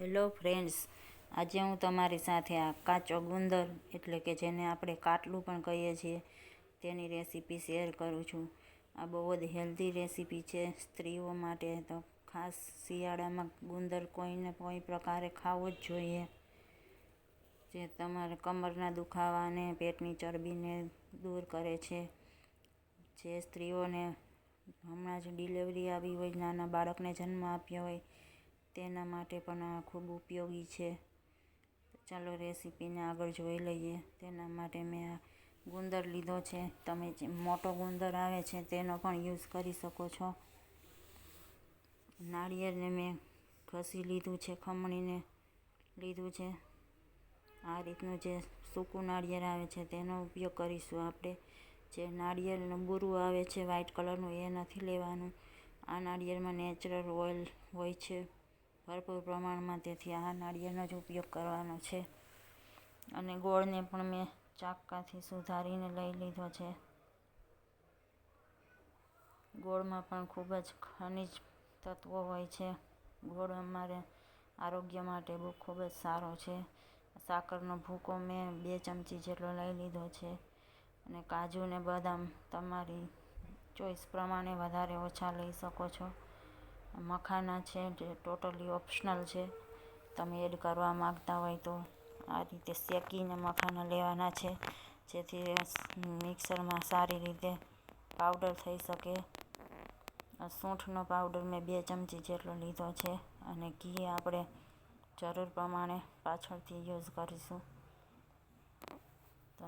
Hello friends આજે હું તમારી સાથે આ કાચો ગુંદર, એટલે કે જેને આપણે કાટલું પણ કહીએ છીએ, તેની રેસીપી શેર કરું છું. આ બહુ જ હેલ્ધી રેસીપી છે. સ્ત્રીઓ માટે તો ખાસ શિયાળામાં ગુંદર કોઈને કોઈ પ્રકારે ખાવો જ જોઈએ. જે તમારા કમરના દુખાવાને પેટની ચરબીને દૂર કરે છે. જે સ્ત્રીઓને હમણાં જ ડિલિવરી આવી હોય, નાના બાળકને જન્મ આપ્યો હોય તેના માટે પણ આ ખૂબ ઉપયોગી છે. ચાલો રેસીપીને આગળ જોઈ લઈએ. તેના માટે મેં આ ગુંદર લીધો છે. તમે જે મોટો ગુંદર આવે છે તેનો પણ યુઝ કરી શકો છો. નાળિયેરને મેં ઘસી લીધું છે, ખમણીને લીધું છે. આ રીતનું જે સૂકું નાળિયેર આવે છે તેનો ઉપયોગ કરીશું આપણે. જે નાળિયેરનું બુરું આવે છે, વ્હાઈટ કલરનું, એ નથી લેવાનું. આ નાળિયેરમાં નેચરલ ઓઇલ હોય છે. ભરપૂર પ્રમાણમાં તેથી આ નાળિયેરનો જ ઉપયોગ કરવાનો છે. અને ગોળને પણ મેં ચાકકાથી સુધારીને લઈ લીધો છે. ગોળમાં પણ ખૂબ જ ખનિજ તત્વો હોય છે. ગોળ અમારે આરોગ્ય માટે બહુ ખૂબ જ સારો છે. સાકરનો ભૂકો મેં બે ચમચી જેટલો લઈ લીધો છે. અને કાજુ ને બદામ તમારી ચોઈસ પ્રમાણે વધારે ઓછા લઈ શકો છો. મખાના છે જે ટોટલી ઓપ્શનલ છે. તમે એડ કરવા માગતા હોય તો આ રીતે શેકીને મખાના લેવાના છે, જેથી મિક્સરમાં સારી રીતે પાવડર થઈ શકે. સૂંઠનો પાવડર મેં બે ચમચી જેટલો લીધો છે અને ઘી આપણે જરૂર પ્રમાણે પાછળથી યુઝ કરીશું. તો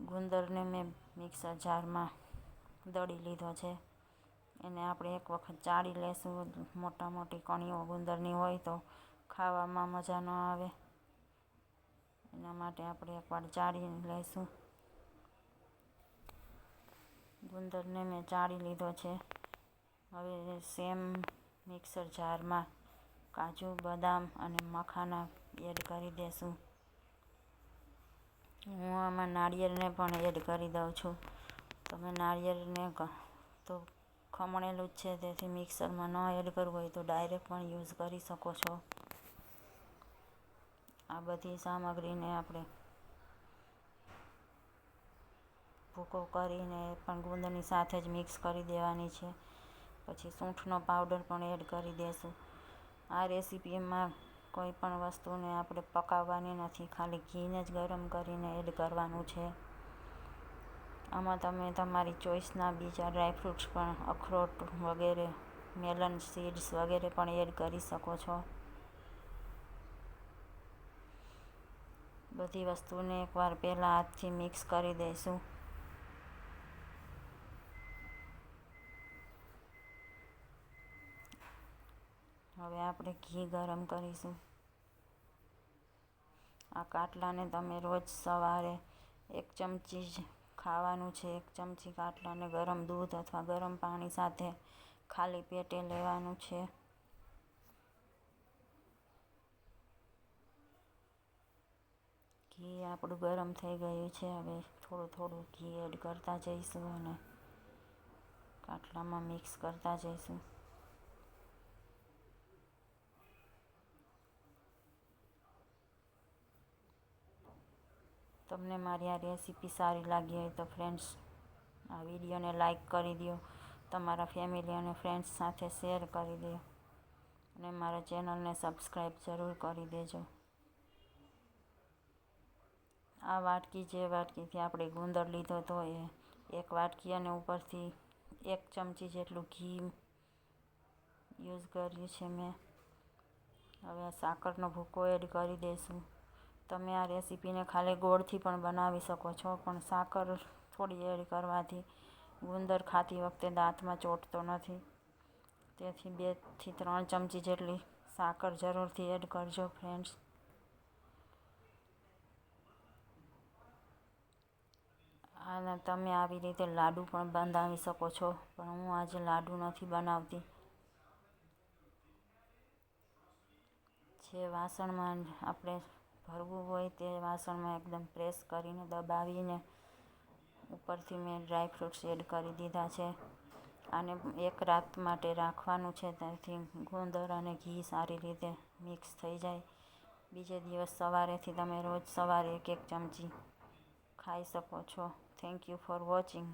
ગુંદરને મેં મિક્સર જારમાં દળી લીધો છે. એને આપણે એક વખત ચાળી લેશું. મોટા મોટી કણીઓ ગુંદરની હોય તો ખાવામાં મજા ન આવે. એના માટે આપણે એકવાર ચાળીને લઈશું ગુંદરને મેં ચાળી લીધો છે. હવે સેમ મિક્સર જારમાં કાજુ, બદામ અને મખાના એડ કરી દેશું. હું આમાં નાળિયેરને પણ એડ કરી દઉં છું. તમે નાળિયેરને તો ખમણેલું જ છે, તેથી મિક્સરમાં ન એડ કરવું હોય તો ડાયરેક્ટ પણ યુઝ કરી શકો છો. આ બધી સામગ્રીને આપણે ભૂકો કરીને પણ ગુંદની સાથે જ મિક્સ કરી દેવાની છે. પછી સૂંઠનો પાવડર પણ એડ કરી દઈશું આ રેસીપીમાં કોઈ પણ વસ્તુને આપણે પકાવવાની નથી, ખાલી ઘીને જ ગરમ કરીને એડ કરવાનું છે. આમાં તમે તમારી ચોઈસના બીજા ડ્રાયફ્રૂટ્સ પણ, અખરોટ વગેરે મેલન સીડ્સ વગેરે પણ એડ કરી શકો છો. બધી વસ્તુને એકવાર પહેલાં હાથથી મિક્સ કરી દઈશું. હવે આપણે ઘી ગરમ કરીશું. આ કાટલાને તમે રોજ સવારે એક ચમચી જ ખાવાનું છે, એક ચમચી કાટલાને ગરમ દૂધ અથવા ગરમ પાણી સાથે ખાલી પેટે લેવાનું છે. ઘી આપણું ગરમ થઈ ગયું છે, હવે થોડું થોડું ઘી એડ કરતા જઈશું અને કાટલામાં મિક્સ કરતા જઈશું. તમને મારી આ રેસીપી સારી લાગી હોય તો ફ્રેન્ડ્સ આ વિડીયોને લાઈક કરી દો તમારા ફેમિલી અને ફ્રેન્ડ્સ સાથે શેર કરી દો અને મારા ચેનલને સબસ્ક્રાઈબ જરૂર કરી દેજો. આ વાટકી જે વાટકીથી આપણે ગુંદર લીધો હતો એ એક વાટકી અને ઉપરથી એક ચમચી જેટલું ઘી યુઝ કર્યું છે મેં. હવે સાકરનો ભૂકો એડ કરી દઈશું તમે આ રેસીપીને ખાલી ગોળથી પણ બનાવી શકો છો, પણ સાકર થોડી એડ કરવાથી ગુંદર ખાતી વખતે દાંતમાં ચોંટતો નથી. તેથી બેથી ત્રણ ચમચી જેટલી સાકર જરૂરથી એડ કરજો, ફ્રેન્ડ્સ. અને તમે આવી રીતે લાડુ પણ બંધાવી શકો છો, પણ હું આજે લાડુ નથી બનાવતી. જે વાસણમાં આપણે ભરવું હોય તે વાસણમાં એકદમ પ્રેસ કરીને દબાવીને ઉપરથી મેં ડ્રાયફ્રૂટ્સ એડ કરી દીધા છે. આને એક રાત માટે રાખવાનું છે તેથી ગુંદર અને ઘી સારી રીતે મિક્સ થઈ જાય. બીજે દિવસ સવારેથી તમે રોજ સવારે એક એક ચમચી ખાઈ શકો છો. Thank you for watching.